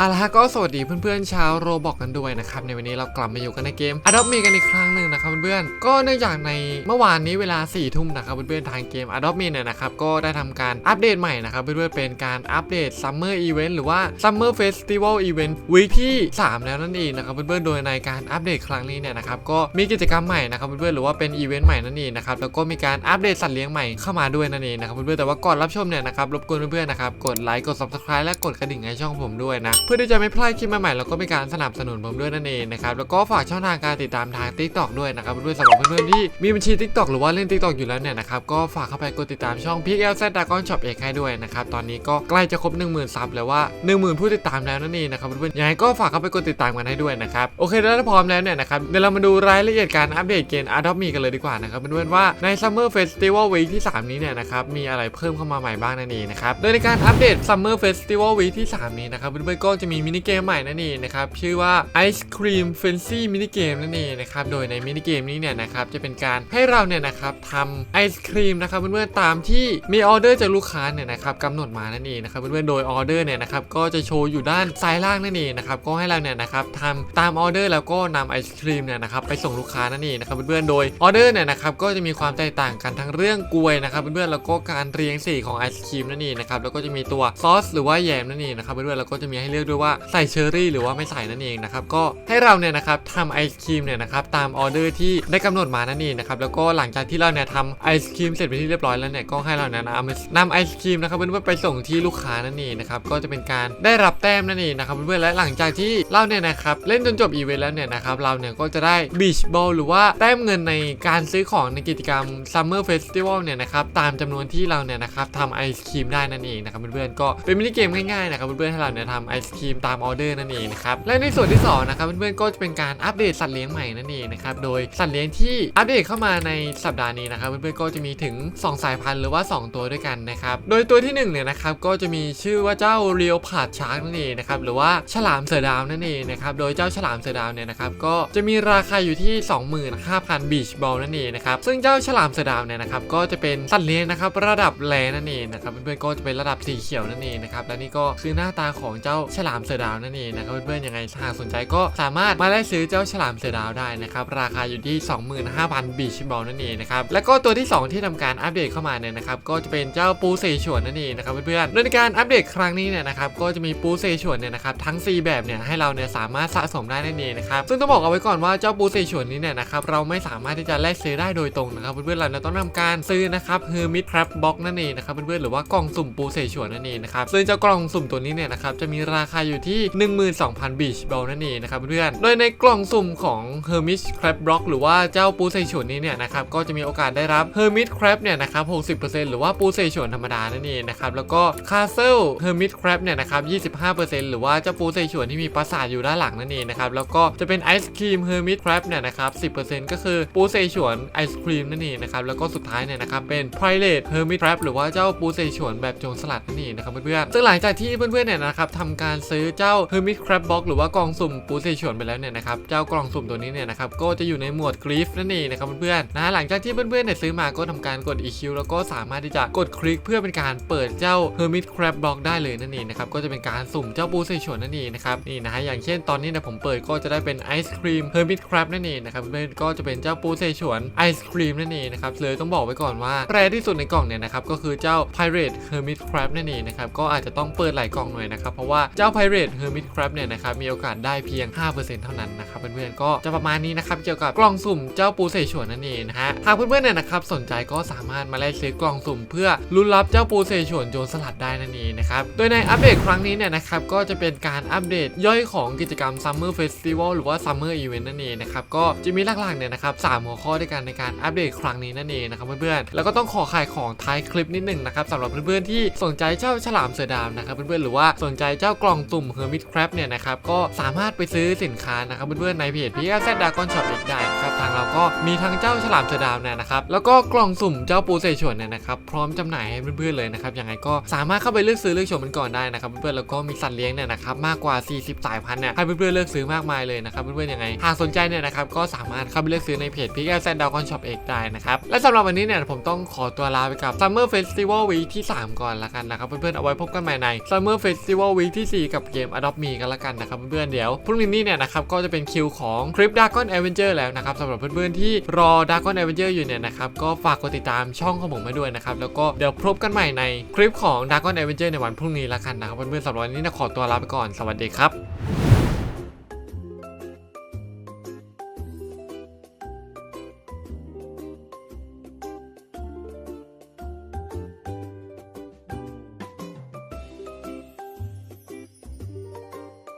เอาละฮะก็สวัสดีเพื่อนๆชาวโรบอกกันด้วยนะครับในวันนี้เรากลับมาอยู่กันในเกม Adopt Me กันอีกครั้งหนึ่งนะครับเพื่อนๆก็เนื่องจากในเมื่อวานนี้เวลา4ี่ทุ่มนะครับเพื่อนๆทางเกม Adopt Me เนี่ยนะครับก็ได้ทำการอัปเดตใหม่นะครับเพื่อนๆเป็นการอัปเดต Summer Event หรือว่า Summer Festival Event วีคที่ 3 แล้วนั่นเองนะครับเพื่อนๆโดยในการอัปเดตครั้งนี้เนี่ยนะครับก็มีกิจกรรมใหม่นะครับเพื่อนๆหรือว่าเป็นอีเวนต์ใหม่นั่นเองนะครับแล้วก็มีการอัปเดตสัตว์เลี้ยงใหม่เข้ามาด้วยนั่นเองนะครับเพื่อนๆแต่ว่าก่อนรับชมเนี่ยนะครับรบกวนเพื่อนๆนะครับกดไลค์กด subscribe และกดกระดิ่งให้ช่องผมด้วยนะพื่อที่จะไม่พลาดคลิปใหม่ๆแล้วก็มีการสนับสนุนผมด้วยนั่นเองนะครับแล้วก็ฝากช่องทางการติดตามทาง TikTok ด้วยนะครับเพื่อนๆสำหรับเพื่อนๆที่มีบัญชี TikTok หรือว่าเล่น TikTok อยู่แล้วเนี่ยนะครับก็ฝากเข้าไปกดติดตามช่อง p ิก l z Dragon Shop เอกให้ด้วยนะครับตอนนี้ก็ใกล้จะครบ 10,000 ซับแล้วว่า 10,000 ผู้ติดตามแล้วนั่นเองนะครับเพื่อนๆยังไงก็ฝากเข้าไปกดติดตามกันให้ด้วยนะครับโอเคแล้วถ้าพร้อมแล้วเนี่ยนะครับเดี๋ยวเรามาดูรายละเอียดการอัปเดตเกม Adopt Me กันเลยดีกว่านะครับเพื่อนๆว่าใน Summer Festival Week ที่ 3 นี้เนี่ยนะครับมีอะไรเพิ่มเข้ามาใหม่บ้างนั่นเองนะครับโดยในการอัปเดต Summer Festival Week ที่ 3 นี้นะครับเพื่อนๆก็จะมีมินิเกมใหม่นั่นเองนะครับชื่อว่า Ice Cream Fancy มินิเกมนั่นเองนะครับโดยในมินิเกมนี้เนี่ยนะครับจะเป็นการให้เราเนี่ยนะครับทำไอศครีมนะครับเพื่อนๆตามที่มีออเดอร์จากลูกค้าเนี่ยนะครับกำหนดมานั่นเองนะครับเพื่อนๆโดยออเดอร์เนี่ยนะครับก็จะโชว์อยู่ด้านซ้ายล่างนั่นเองนะครับก็ให้เราเนี่ยนะครับทำตามออเดอร์แล้วก็นำไอศครีมเนี่ยนะครับไปส่งลูกค้านั่นเองนะครับเพื่อนๆโดยออเดอร์เนี่ยนะครับก็จะมีความแตกต่างกันทั้งเรื่องกลวยนะครับเพื่อนๆแล้วก็การเรียงสีของไอศครีมนั่นเองนะครับแล้วก็จะมีตัวซอสหรือว่าแยมนั่นเองนะครับเพื่อนๆแล้วก็จะมีให้เลือกด้วยว่าใส่เชอร์รี่หรือว่าไม่ใส่นั่นเองนะครับก็ให้เราเนี่ยนะครับทำไอศครีมเนี่ยนะครับตามออเดอร์ที่ได้กำหนดมานั่นเองนะครับแล้วก็หลังจากที่เราเนี่ยทำไอศครีมเสร็จไปที่เรียบร้อยแล้วเนี่ยก็ให้เราเนี่ยนำนำไอศครีมนะครับเพื่อนๆไปส่งที่ลูกค้านั่นเองนะครับก็จะเป็นการได้รับแต้มนั่นเองนะครับเพื่อนๆและหลังจากที่เราเนี่ยนะครับเล่นจนจบอีเวนต์แล้วเนี่ยนะครับเราเนี่ยก็จะได้บีชบอลหรือว่าแต้มเงินในการซื้อของในกิจกรรม Summer Festival เนี่ยนะครับตามจำนวนที่เราเนี่ยนะครับทำไอศครีมได้นั่นเองนะครับเพื่อนๆก็เป็นมินิเกมง่ายๆนะครับเพื่อนๆให้เราเนี่ยทำไอศครีมตามออเดอร์นั่นเองนะครับและในส่วนที่สองนะครับเพื่อนๆก็จะเป็นการอัปเดตสัตว์เลี้ยงใหม่นั่นเองนะครับโดยสัตว์เลี้ยงที่อัปเดตเข้ามาในสัปดาห์นี้นะครับเพื่อนๆก็จะมีถึง 2 สายพันธุ์หรือว่า 2 ตัวด้วยกันนะครับโดยตัวที่1เนี่ยนะครับก็จะมีชื่อว่าเจ้าเรียวผาดช้าร์กนั่นเองนะครับหรือว่าฉลามเสือดาวนั่นเองนะครับโดยเจ้าฉลามเสือดาวเนี่ยนะครับก็จะมีราคาอยู่ที่ 25,000บีชบอลนั่นเองนะครับซึ่งเจ้าฉลามเสือดาวเนี่ยนะครับก็จะเป็นสัตว์เลี้ยงนะครับระดับแรนั่นเองนะครับเพื่อนๆก็จะเป็นระดับสีเขียวนั่นเองนะครับและนี่ก็คือหน้าตาของเจ้าฉลามเสือดาวนั่นเองนะครับเพื่อนๆยังไงหากสนใจก็สามารถมาได้ซื้อเจ้าฉลามเสือดาวได้นะครับราคาอยู่ที่ 25,000บีชบอลนั่นเองนะครับแล้วก็ตัวที่ 2 ที่ทำการอัปเดตเข้ามาเนี่ยนะครับก็จะเป็นเจ้าปูเซฉวนนั่นเองนะครับเพื่อนๆโดยในการอัปเดตครั้งนี้เนี่ยนะครับก็จะมีปูเซฉวนเนี่ยนะครับทั้ง 4 แบบเนี่ยให้เราเนี่ยสามารถสะสมได้นั่นเองนะครับซึ่งต้องบอกเอาไว้ก่อนว่าเจ้าปูเซฉวนนี้เนี่ยนะครับเราไม่สามารถที่จะแลกซื้อได้โดยตรงนะครับเพื่อนๆเราต้องทำการซื้อนะครับเฮอร์มิทครับบ็อกนั่นเองนะครับเพื่อนๆหรือว่ากล่องสุ่มปูเซฉวนนั่นเองนะครับซึ่งเจ้ากล่องสุ่มตัวนี้เนี่ยนะครับจะมีราคาอยู่ที่ 12,000 บีชบอลนั่นเองนะครับเพื่อนโดยในกล่องสุ่มของ Hermit Crab Block หรือว่าเจ้าปูเซฉวนนี้เนี่ยนะครับก็จะมีโอกาสได้รับ Hermit Crab เนี่ยนะครับ 60%หรือว่าปูเซฉวนธรรมดานั่นเองนะครับแล้วก็ Castle Hermit Crab เนี่ยนะครับ 25%หรือว่าเจ้าปูเซฉวนที่มีปราสาทอยู่ด้านหลังนั่นเองนะครับแล้วก็จะเป็นไอศครีม Hermit Crab เนี่ยนะครับ 10%ก็คือปูเซฉวนไอศครีมนั่นเองนะครับแล้วก็สุดท้ายเนี่ยนะครับเป็น Private Hermit Crab หรือว่าเจ้าปูเซฉวนแบบโจรสลัดนั่นเองนะครับเพื่อนๆซึ่งหลังจากที่เพื่อนๆเนี่ยนะครับทำการซื้อเจ้า Hermit Crab Box หรือว่ากล่องสุ่มปูเซฉวนไปแล้วเนี่ยนะครับ เจ้ากล่องสุ่มตัวนี้เนี่ยนะครับก็จะอยู่ในหมวดกรีฟนั่นเองนะครับเพื่อนๆนะหลังจากที่เพื่อนๆเนี่ยซื้อมาก็ทำการกด EQ แล้วก็สามารถที่จะกดคลิกเพื่อเป็นการเปิดเจ้า Hermit Crab Box ได้เลยนั่นเองนะครับก็จะเป็นการสุ่มเจ้าปูเซฉวนนั่นเองนะครับนี่นะฮะอย่างเช่นตอนนี้เนี่ยผมเปิดก็จะได้เป็นไอศครีม Hermit Crab นั่นเองนะครับเพื่อนๆก็จะเป็นเจ้าปูเซฉวนไอศครีมนั่นเองนะครับเลยต้องบอกไว้ก่อนว่าแรที่สุดในกล่องเนี่ยนะครับก็คือเจ้า Pirate Hermit Crab นั่นเองนะครับก็อาจจะต้องเปิดหลายกล่องหน่อยนะครับเพราะว่าเจ้า Pirate Hermit Crab เนี่ยนะครับมีโอกาสได้เพียง 5%เท่านั้นนะครับเพื่อนๆก็จะประมาณนี้นะครับเกี่ยวกับกล่องสุ่มเจ้าปูเสฉวนนั่นเองนะฮะหากเพื่อนๆเนี่ยนะครับสนใจก็สามารถมาแลกซื้อกล่องสุ่ม เพื่อลุ้นรับเจ้าปูเสฉวนโจรสลัดได้นั่นเองนะครับโดยในอัปเดตครั้งนี้เนี่ยนะครับก็จะเป็นการอัปเดตย่อยของกิจกรรม Summer Festival หรือว่า Summer Event นั่นเองนะครับก็จะมีหลักๆเนี่ยนะครับสามหัวข้อด้วยกันในการอัปเดตครั้งนี้นั่นเองนะครับเพื่อนๆแล้วก็ต้องขอขายของท้ายคลิปนิดหนึ่งนะครับสำหรับเพื่อนๆที่สนใจเจ้าฉลามเสือดาวนะครับเพื่อนๆหรือว่าสนใจเจ้ากล่ององสุ่ม Hermit Crab เนี่ยนะครับก็สามารถไปซื้อสินค้านะครับเพื่อนๆในเพจพีอาร์แซดดากอนช็อปอีกได้ครับทางเราก็มีทั้งเจ้าฉลามเสือดาวเนี่ยนะครับแล้วก็กล่องสุ่มเจ้าปูเสฉวนเนี่ยนะครับพร้อมจำหน่ายให้เพื่อนๆเลยนะครับยังไงก็สามารถเข้าไปเลือกซื้อเลือกชมมันก่อนได้นะครับเพื่อนๆแล้วก็มีสัตว์เลี้ยงเนี่ยนะครับมากกว่า 40 สายพันธุ์เนี่ยให้เพื่อนๆเลือกซื้อมากมายเลยนะครับเพื่อนๆยังไงหากสนใจเนี่ยนะครับก็สามารถเข้าไปเลือกซื้อในเพจพีอาร์แซดดากอนช็อปเอกได้นะครับและสำหรับวันนี้เนี่ยผมต้องขอตัวลาไปกับ Summer Festival Week ที่ 3 ก่อนละกันนะครับเพื่อนๆเอาไว้พบกันใหม่ใน Summer Festival Week ที่4กับเกม Adopt Me กันละกันนะครับเพื่อนๆเดี๋ยวพรุ่งนี้เนี่ยนะครับก็จะเป็นคิวของคลิป Dragon Avenger แล้วนะครับสำหรับเพื่อนๆที่รอ Dragon Avenger อยู่เนี่ยนะครับก็ฝากกดติดตามช่องของผมมาด้วยนะครับแล้วก็เดี๋ยวพบกันใหม่ในคลิปของ Dragon Avenger ในวันพรุ่งนี้ละกันนะครับเพื่อนๆสำหรับวันนี้นะขอตัวลาไปก่อนสวัสดีครับ